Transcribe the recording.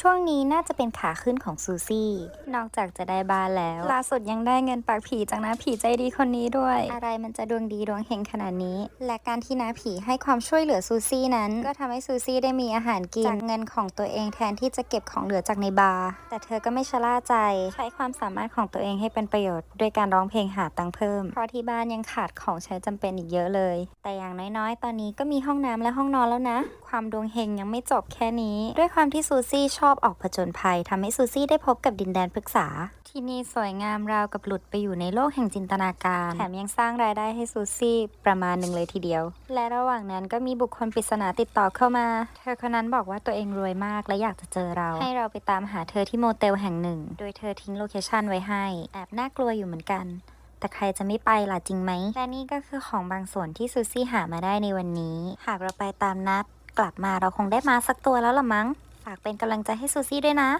ช่วงนี้น่าจะเป็นขาขึ้นของซูซี่ นอกจากจะได้บ้านแล้ว ล่าสุดยังได้เงินปากผีจากน้าผีใจดีคนนี้ด้วย อะไรมันจะดวงดีดวงเฮงขนาดนี้ และการที่น้าผีให้ความช่วยเหลือซูซี่นั้น ก็ทำให้ซูซี่ได้มีอาหารกินจากเงินของตัวเองแทนที่จะเก็บของเหลือจากในบาร์ แต่เธอก็ไม่ชะล่าใจ ใช้ความสามารถของตัวเองให้เป็นประโยชน์ ด้วยการร้องเพลงหาตังค์เพิ่ม เพราะที่บ้านยังขาดของใช้จำเป็นอีกเยอะเลย แต่อย่างน้อยๆ ตอนนี้ก็มีห้องน้ำและห้องนอนแล้วนะ ความดวงเฮงยังไม่จบแค่นี้ ด้วยความที่ซูซี่ชอบออกผจญภัยทำให้ซูซี่ได้พบกับดินแดนพฤกษา ที่นี่สวยงามราวกับหลุดไปอยู่ในโลกแห่งจินตนาการ แถมยังสร้างรายได้ให้ซูซี่ประมาณหนึ่งเลยทีเดียว และระหว่างนั้นก็มีบุคคลปริศนาติดต่อเข้ามา เธอคนนั้นบอกว่าตัวเองรวยมากและอยากจะเจอเรา ให้เราไปตามหาเธอที่โมเตลแห่งหนึ่ง โดยเธอทิ้งโลเคชั่นไว้ให้แอบน่ากลัวอยู่เหมือนกันแต่ใครจะไม่ไปล่ะจริงไหม และนี่ก็คือของบางส่วนที่ซูซี่หามาได้ในวันนี้ หากเราไปตามนัด กลับมาเราคงได้มาสักตัวแล้วละมั้ง ฝากเป็นกำลังใจให้ซูซี่ด้วยนะ